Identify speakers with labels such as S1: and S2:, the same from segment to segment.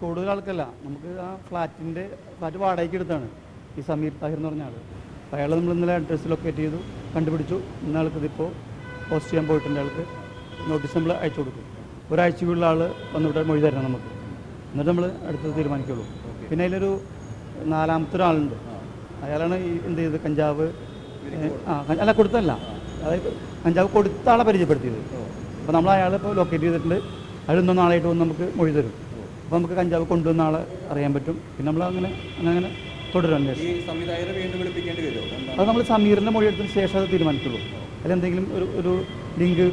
S1: കൂടുതൽ ആൾക്കല്ല. നമുക്ക് ആ ഫ്ലാറ്റിന്റെ ഫ്ലാറ്റ് വാടകയ്ക്ക് എടുത്താണ്. ഈ സമീർ താഹിർ എന്ന് പറഞ്ഞ ആൾ അപ്പോൾ അയാൾ നമ്മൾ ഇന്നലെ അഡ്രസ്സ് ലൊക്കേറ്റ് ചെയ്തു കണ്ടുപിടിച്ചു. ഇന്ന ആൾക്ക് ഇതിപ്പോൾ പോസ്റ്റ് ചെയ്യാൻ പോയിട്ടുണ്ട് ആൾക്ക്. നോട്ടീസ് നമ്മൾ അയച്ചു കൊടുക്കും. ഒരാഴ്ചക്കുള്ള ആൾ വന്നിവിടെ മൊഴി തരണം നമുക്ക്. എന്നിട്ട് നമ്മൾ അടുത്തത് തീരുമാനിക്കുള്ളൂ. പിന്നെ അതിലൊരു നാലാമത്തെ ഒരാളുണ്ട്. അയാളാണ് ഈ എന്ത് ചെയ്തത്? കഞ്ചാവ് ആ അല്ല കൊടുത്തല്ല അതായത് കഞ്ചാവ് കൊടുത്ത ആളെ പരിചയപ്പെടുത്തിയത്. അപ്പോൾ നമ്മൾ അയാളെ ഇപ്പോൾ ലൊക്കേറ്റ് ചെയ്തിട്ടുണ്ട്. അയാൾ ഇന്നോ നാളായിട്ട് വന്ന് നമുക്ക് മൊഴി തരും. അപ്പോൾ നമുക്ക് കഞ്ചാവ് കൊണ്ടുവന്ന ആളെ അറിയാൻ പറ്റും. പിന്നെ നമ്മൾ അങ്ങനെ അങ്ങനെ അങ്ങനെ തുടരും അന്വേഷണം. അത് നമ്മൾ സമീറിന്റെ മൊഴി എടുത്തതിന് ശേഷം അത് തീരുമാനിക്കുള്ളൂ അതിലെന്തെങ്കിലും ഒരു ഒരു ലിങ്ക്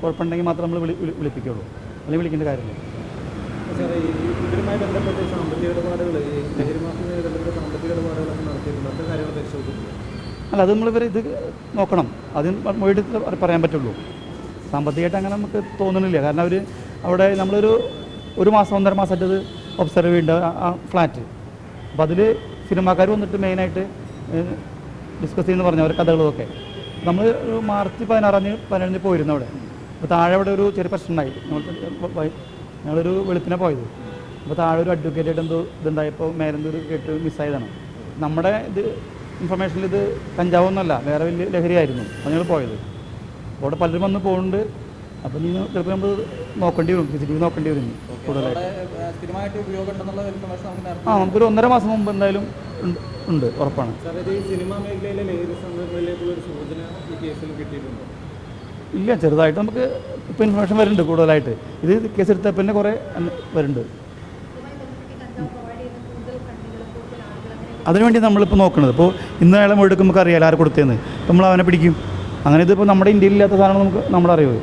S1: കുഴപ്പമുണ്ടെങ്കിൽ മാത്രം നമ്മൾ വിളി വിളി- വിളിപ്പിക്കുള്ളൂ. അല്ലെങ്കിൽ വിളിക്കേണ്ട കാര്യമില്ല.
S2: സാറേ ഈ ഇവരുമായി ബന്ധപ്പെട്ട് സാമ്പത്തിക ഇടപാടുകൾ ഈ ലഹരി മാഫിയുമായി ബന്ധപ്പെട്ട സാമ്പത്തിക ഇടപാടുകളൊക്കെ നടത്തിയിട്ടുണ്ട്? അത്തരം കാര്യങ്ങൾ പരിശോധിക്കും
S1: അല്ല അത് നമ്മളിവർ ഇത് നോക്കണം. അതിന് മൊഴി എടുത്ത് പറ- പറയാൻ പറ്റുള്ളൂ. സാമ്പത്തികമായിട്ട് അങ്ങനെ നമുക്ക് തോന്നുന്നില്ല കാരണം അവർ അവിടെ നമ്മളൊരു ഒരു മാസം ഒന്നര മാസമായിട്ട് അത് ഒബ്സർവ് ചെയ്യുന്നുണ്ട്. ആ- ഫ്ലാറ്റ് അപ്പോൾ അതിൽ സിനിമാക്കാർ വന്നിട്ട് മെയിനായിട്ട് ഡിസ്കസ് ചെയ്യുന്ന പറഞ്ഞു അവരുടെ കഥകളുമൊക്കെ നമ്മൾ മാർച്ച് പതിനാറാം തീയതി പതിനേഴിന് പോയിരുന്നു അവിടെ. അപ്പോൾ താഴെ അവിടെ ഒരു ചെറിയ പ്രശ്നം ഉണ്ടായി. നമ്മൾ ഞങ്ങളൊരു വെളുപ്പിനെ പോയത്. അപ്പോൾ താഴെ ഒരു അഡ്വക്കേറ്റ് ആയിട്ട് എന്തോ ഇതുണ്ടായപ്പോൾ മേലെന്തോ കേട്ട് മിസ്സായതാണ് നമ്മുടെ ഇത് ഇൻഫർമേഷനിൽ ഇത് കഞ്ചാവൊന്നുമല്ല. വേറെ വലിയ ലഹരിയായിരുന്നു. അപ്പോൾ ഞങ്ങൾ പോയത്. അവിടെ പലരും വന്ന് പോകുന്നുണ്ട്. അപ്പോൾ നീ ചിലപ്പോൾ നമ്മൾ നോക്കേണ്ടി വരും വി നോക്കേണ്ടി വരും കൂടുതലായിട്ട്. ആ നമുക്കൊരു ഒന്നര മാസം മുമ്പ് എന്തായാലും ഉണ്ട് ഉറപ്പാണ്.
S2: സാർ ഈ സിനിമാ മേഖലയിലെ ലഹരി ഒരു സൂചന ഈ കേസിൽ കിട്ടിയിട്ടുണ്ടോ?
S1: ഇല്ല ചെറുതായിട്ട് നമുക്ക് ഇപ്പോൾ ഇൻഫർമേഷൻ വരുന്നുണ്ട് കൂടുതലായിട്ട്. ഇത് കേസ് എടുത്തപ്പോൾ തന്നെ കുറേ വരുന്നുണ്ട്. അതിനുവേണ്ടി നമ്മളിപ്പോൾ നോക്കുന്നത് ഇപ്പോൾ ഇന്ന് അയാളെ മുഴുവൻ നമുക്ക് അറിയാമല്ലോ ആരെ കൊടുത്തതെന്ന്. നമ്മൾ അവനെ പിടിക്കും. അങ്ങനെ ഇതിപ്പോൾ നമ്മുടെ ഇന്ത്യയിൽ ഇല്ലാത്ത സാധനം നമുക്ക് നമ്മളറിയോ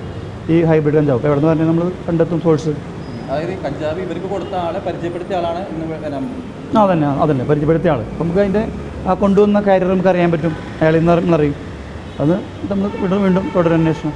S1: ഈ ഹൈബ്രിഡ് കഞ്ചാവ് അപ്പോൾ എവിടെ നിന്ന് പറഞ്ഞാൽ നമ്മൾ കണ്ടെത്തും സോഴ്സ്
S3: അതായത് കഞ്ചാവ് ഇവർക്ക് കൊടുത്ത ആളെ പരിചയപ്പെടുത്തിയ ആളാണ് ഇന്ന്
S1: അതന്നെ. അതന്നെ പരിചയപ്പെടുത്തിയ ആൾ നമുക്ക് അതിന്റെ ആ കൊണ്ടുവന്ന കാര്യം നമുക്ക് അറിയാൻ പറ്റും. അയാൾ ഇന്ന് അറിയും. അത് നമ്മൾ വീണ്ടും വീണ്ടും തുടരന്വേഷണം.